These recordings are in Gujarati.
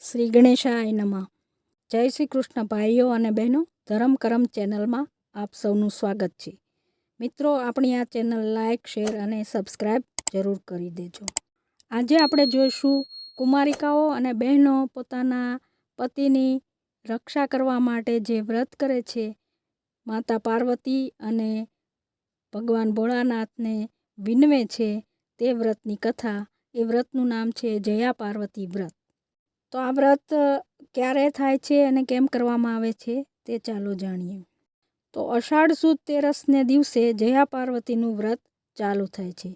શ્રી ગણેશાય નમઃ. જય શ્રી કૃષ્ણ ભાઈઓ અને બહેનો, ધરમ કરમ ચેનલમાં આપ સૌનું સ્વાગત છે. મિત્રો, આપણી આ ચેનલ લાઇક શેર અને સબસ્ક્રાઈબ જરૂર કરી દેજો. આજે આપણે જોઈશું કુમારિકાઓ અને બહેનો પોતાના પતિની રક્ષા કરવા માટે જે વ્રત કરે છે, માતા પાર્વતી અને ભગવાન ભોળાનાથને વિનવે છે તે વ્રતની કથા. એ વ્રતનું નામ છે જયા પાર્વતી વ્રત. તો આ વ્રત ક્યારે થાય છે અને કેમ કરવામાં આવે છે તે ચાલો જાણીએ. તો અષાઢ સુદ તેરસને દિવસે જયા પાર્વતીનું વ્રત ચાલુ થાય છે.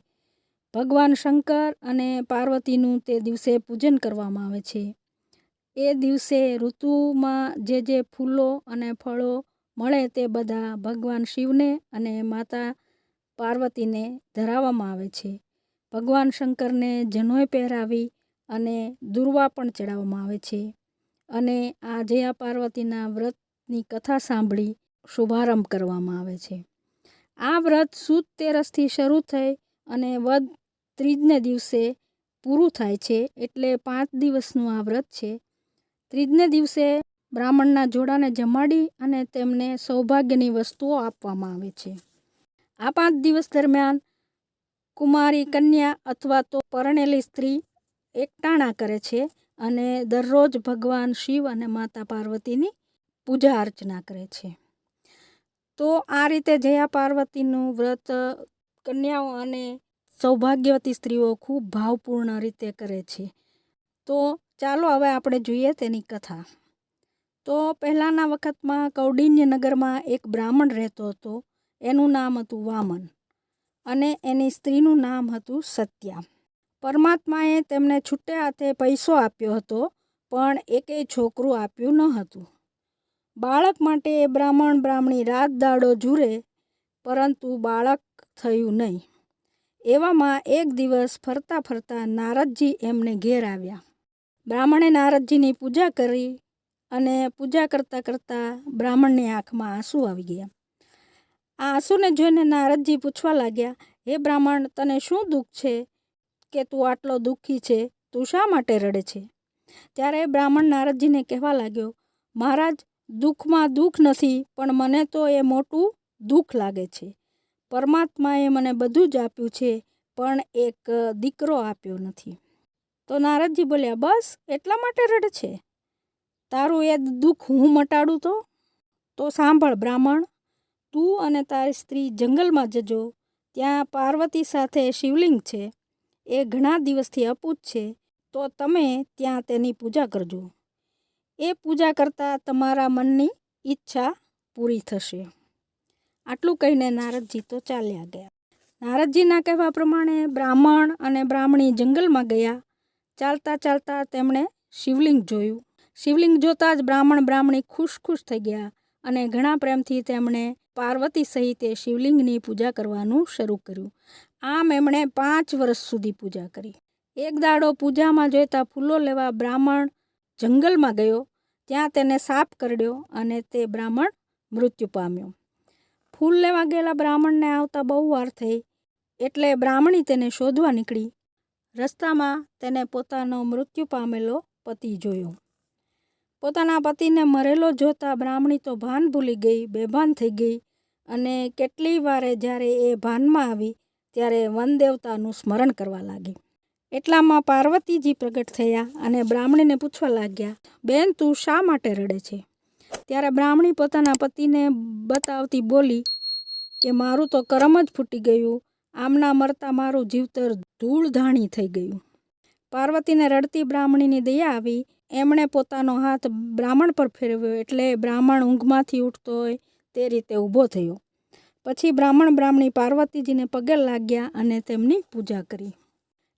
ભગવાન શંકર અને પાર્વતીનું તે દિવસે પૂજન કરવામાં આવે છે. એ દિવસે ઋતુમાં જે જે ફૂલો અને ફળો મળે તે બધા ભગવાન શિવને અને માતા પાર્વતીને ધરાવવામાં આવે છે. ભગવાન શંકરને જનોય પહેરાવી અને દુર્વા પણ ચડાવવામાં આવે છે. અને આ જયા પાર્વતીના વ્રતની કથા સાંભળી શુભારંભ કરવામાં આવે છે. આ વ્રત સુદ તેરસથી શરૂ થઈ અને વધ ત્રીજને દિવસે પૂરું થાય છે એટલે પાંચ દિવસનું આ વ્રત છે. ત્રીજને દિવસે બ્રાહ્મણના જોડાને જમાડી અને તેમને સૌભાગ્યની વસ્તુઓ આપવામાં આવે છે. આ પાંચ દિવસ દરમિયાન કુમારી કન્યા અથવા તો પરણેલી સ્ત્રી એકટાણા કરે છે અને દરરોજ ભગવાન શિવ અને માતા પાર્વતીની પૂજા અર્ચના કરે છે. તો આ રીતે જયા પાર્વતીનું વ્રત કન્યાઓ અને સૌભાગ્યવતી સ્ત્રીઓ ખૂબ ભાવપૂર્ણ રીતે કરે છે. તો ચાલો હવે આપણે જોઈએ તેની કથા. તો પહેલાંના વખતમાં કૌડિન્ય નગરમાં એક બ્રાહ્મણ રહેતો હતો. એનું નામ હતું વામન અને એની સ્ત્રીનું નામ હતું સત્યા. પરમાત્માએ તેમને છૂટે હાથે પૈસો આપ્યો હતો, પણ એકેય છોકરું આપ્યું ન હતું. બાળક માટે એ બ્રાહ્મણ બ્રાહ્મણી રાત દાડો જુરે, પરંતુ બાળક થયું નહીં. એવામાં એક દિવસ ફરતા ફરતા નારદજી એમને ઘેર આવ્યા. બ્રાહ્મણે નારદજીની પૂજા કરી અને પૂજા કરતાં કરતાં બ્રાહ્મણની આંખમાં આંસુ આવી ગયા. આ આંસુને જોઈને નારદજી પૂછવા લાગ્યા, હે બ્રાહ્મણ, તને શું દુઃખ છે? કે તું આટલો દુઃખી છે, તું શા માટે રડે છે? ત્યારે બ્રાહ્મણ નારદજીને કહેવા લાગ્યો, મહારાજ, દુઃખમાં દુઃખ નથી, પણ મને તો એ મોટું દુઃખ લાગે છે. પરમાત્માએ મને બધું જ આપ્યું છે, પણ એક દીકરો આપ્યો નથી. તો નારદજી બોલ્યા, બસ, એટલા માટે રડે છે? તારું એ દુઃખ હું મટાડું તો? તો સાંભળ બ્રાહ્મણ, તું અને તારી સ્ત્રી જંગલમાં જજો. ત્યાં પાર્વતી સાથે શિવલિંગ છે. એ ઘણા દિવસથી અપૂત છે, તો તમે ત્યાં તેની પૂજા કરજો. એ પૂજા કરતાં તમારા મનની ઈચ્છા પૂરી થશે. આટલું કહીને નારદજી તો ચાલ્યા ગયા. નારદજીના કહેવા પ્રમાણે બ્રાહ્મણ અને બ્રાહ્મણી જંગલમાં ગયા. ચાલતા ચાલતા તેમણે શિવલિંગ જોયું. શિવલિંગ જોતાં જ બ્રાહ્મણ બ્રાહ્મણી ખુશ ખુશ થઈ ગયા. અને ઘણા પ્રેમથી તેમણે પાર્વતી સહિત શિવલિંગની પૂજા કરવાનું શરૂ કર્યું. આમ એમણે પાંચ વર્ષ સુધી પૂજા કરી. એક દાડો પૂજામાં જોઈતા ફૂલો લેવા બ્રાહ્મણ જંગલમાં ગયો. ત્યાં તેને સાપ કરડ્યો અને તે બ્રાહ્મણ મૃત્યુ પામ્યો. ફૂલ લેવા ગયેલા બ્રાહ્મણને આવતા બહુ વાર થઈ. એટલે બ્રાહ્મણી તેને શોધવા નીકળી. રસ્તામાં તેને પોતાનો મૃત્યુ પામેલો પતિ જોયો. પોતાના પતિને મરેલો જોતા બ્રાહ્મણી તો ભાન ભૂલી ગઈ, બેભાન થઈ ગઈ અને કેટલી વારે જ્યારે એ ભાનમાં આવી ત્યારે વનદેવતાનું સ્મરણ કરવા લાગી. એટલામાં પાર્વતીજી પ્રગટ થયા અને બ્રાહ્મણીને પૂછવા લાગ્યા, બેન, તું શા માટે રડે છે? ત્યારે બ્રાહ્મણી પોતાના પતિને બતાવતી બોલી કે, મારું તો કરમ જ ફૂટી ગયું, આમના મરતા મારું જીવતર ધૂળધાણી થઈ ગયું. પાર્વતીને રડતી બ્રાહ્મણીની દયા આવી એમણે પોતાનો હાથ બ્રાહ્મણ પર ફેરવ્યો એટલે બ્રાહ્મણ ઊંઘમાંથી ઉઠતો હોય તે રીતે ઊભો થયો. પછી બ્રાહ્મણ બ્રાહ્મણી પાર્વતીજીને પગે લાગ્યા અને તેમની પૂજા કરી.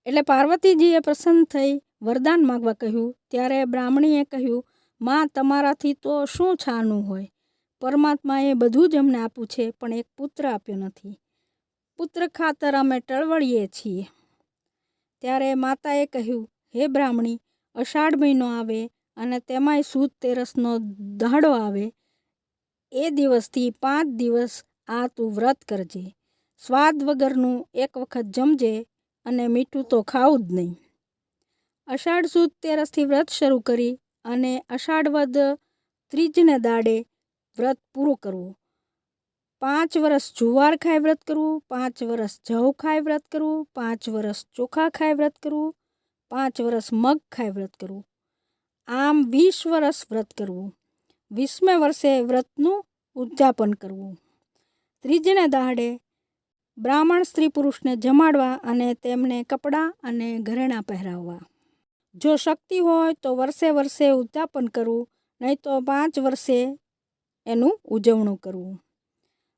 એટલે પાર્વતીજીએ પ્રસન્ન થઈ વરદાન માગવા કહ્યું, ત્યારે બ્રાહ્મણીએ કહ્યું, માં, તમારાથી તો શું છાનું હોય? પરમાત્માએ બધું જ અમને આપ્યું છે, પણ એક પુત્ર આપ્યો નથી. પુત્ર ખાતર અમે ટળવળીએ છીએ. ત્યારે માતાએ કહ્યું, હે બ્રાહ્મણી અષાઢ મહિનો આવે અને તેમાંય સુદ, તેરસનો દાડો આવે, એ દિવસથી પાંચ દિવસ આ તું વ્રત કરજે. સ્વાદ વગરનું એક વખત જમજે અને મીઠું તો ખાવું જ નહીં. અષાઢ, સુદ, તેરસથી વ્રત શરૂ કરી અને અષાઢ વદ ત્રીજને દાડે વ્રત પૂરું કરવું. પાંચ વર્ષ જુવાર ખાય વ્રત કરવું, પાંચ વર્ષ જવ ખાય વ્રત કરવું, પાંચ વર્ષ ચોખા ખાય વ્રત કરવું પાંચ વર્ષ મગ ખાય વ્રત કરવું. આમ વીસ વર્ષ વ્રત કરવું. વીસમે વર્ષે વ્રતનું ઉદযাપન કરવું. ત્રીજને દહાડે બ્રાહ્મણ સ્ત્રી પુરુષને જમાડવા અને તેમને કપડાં અને ઘરેણાં પહેરાવવા. જો શક્તિ હોય તો વર્ષે વર્ષે ઉદযাપન કરવું, નહીં તો પાંચ વર્ષે એનું ઉજવણું કરવું.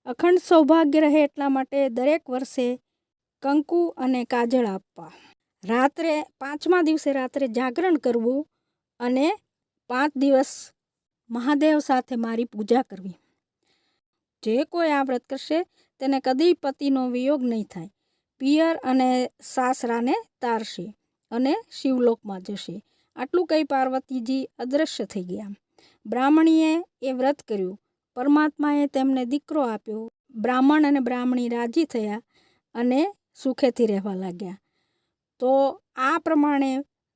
અખંડ સૌભાગ્ય રહે એટલા માટે દરેક વર્ષે કંકુ અને કાજળ આપવા. રાત્રે પાંચમા દિવસે રાત્રે જાગરણ કરવું અને પાંચ દિવસ મહાદેવ સાથે મારી પૂજા કરવી. જે કોઈ આ વ્રત કરશે તેને કદી પતિનો વિયોગ નહીં થાય. પિયર અને સાસરાને તારશે અને શિવલોકમાં જશે. આટલું કહી પાર્વતીજી અદૃશ્ય થઈ ગયા. બ્રાહ્મણીએ એ વ્રત કર્યું. પરમાત્માએ તેમને દીકરો આપ્યો. બ્રાહ્મણ અને બ્રાહ્મણી રાજી થયા અને સુખેથી રહેવા લાગ્યા. તો આ પ્રમાણે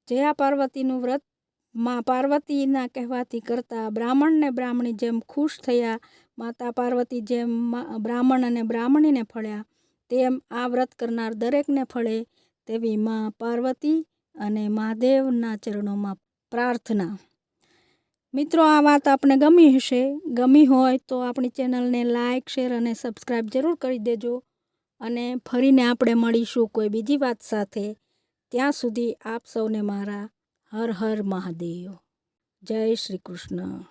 જયા પાર્વતીનું વ્રતમાં પાર્વતીના કહેવાથી કરતા બ્રાહ્મણ ને બ્રાહ્મણી જેમ ખુશ થયા, માતા પાર્વતી જેમ બ્રાહ્મણ અને બ્રાહ્મણીને ફળ્યા, તેમ આ વ્રત કરનાર દરેકને ફળે તેવી મા પાર્વતી અને મહાદેવના ચરણોમાં પ્રાર્થના. મિત્રો, આ વાત આપણે ગમી હશે? ગમી હોય તો આપણી ચેનલને લાઇક શેર અને સબસ્ક્રાઈબ જરૂર કરી દેજો અને ફરીને આપણે મળીશું કોઈ બીજી વાત સાથે. ત્યાં સુધી આપ સૌને મારા હર હર મહાદેવ. જય શ્રી કૃષ્ણ.